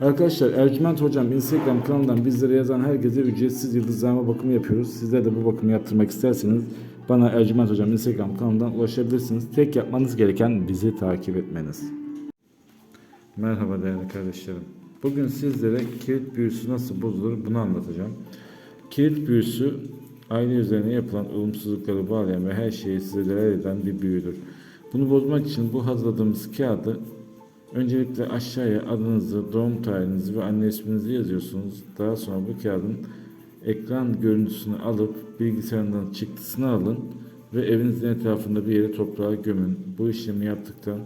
Arkadaşlar Ercüment Hocam Instagram kanalından bizlere yazan herkese ücretsiz yıldızlama bakımı yapıyoruz. Sizler de bu bakımı yaptırmak isterseniz bana Ercüment Hocam Instagram kanalından ulaşabilirsiniz. Tek yapmanız gereken bizi takip etmeniz. Merhaba değerli kardeşlerim. Bugün sizlere kilit büyüsü nasıl bozulur bunu anlatacağım. Kilit büyüsü aile üzerine yapılan olumsuzlukları bağlayan ve her şeyi size zarar eden bir büyüdür. Bunu bozmak için bu hazırladığımız kağıdı Öncelikle aşağıya adınızı, doğum tarihinizi ve anne isminizi yazıyorsunuz. Daha sonra bu kağıdın ekran görüntüsünü alıp bilgisayarından çıktısını alın ve evinizin etrafında bir yere toprağa gömün. Bu işlemi yaptıktan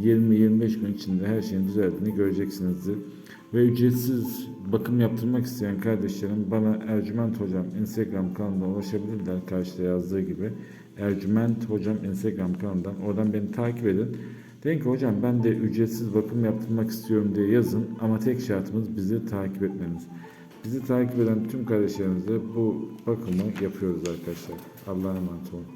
20-25 gün içinde her şeyin düzeldiğini göreceksinizdir. Ve ücretsiz bakım yaptırmak isteyen kardeşlerim bana Ercüment Hocam Instagram kanalından ulaşabilirler karşıda yazdığı gibi. Ercüment Hocam Instagram kanalından oradan beni takip edin. Deyin ki hocam ben de ücretsiz bakım yaptırmak istiyorum diye yazın ama tek şartımız bizi takip etmeniz. Bizi takip eden tüm kardeşlerimize bu bakımı yapıyoruz arkadaşlar. Allah'a emanet olun.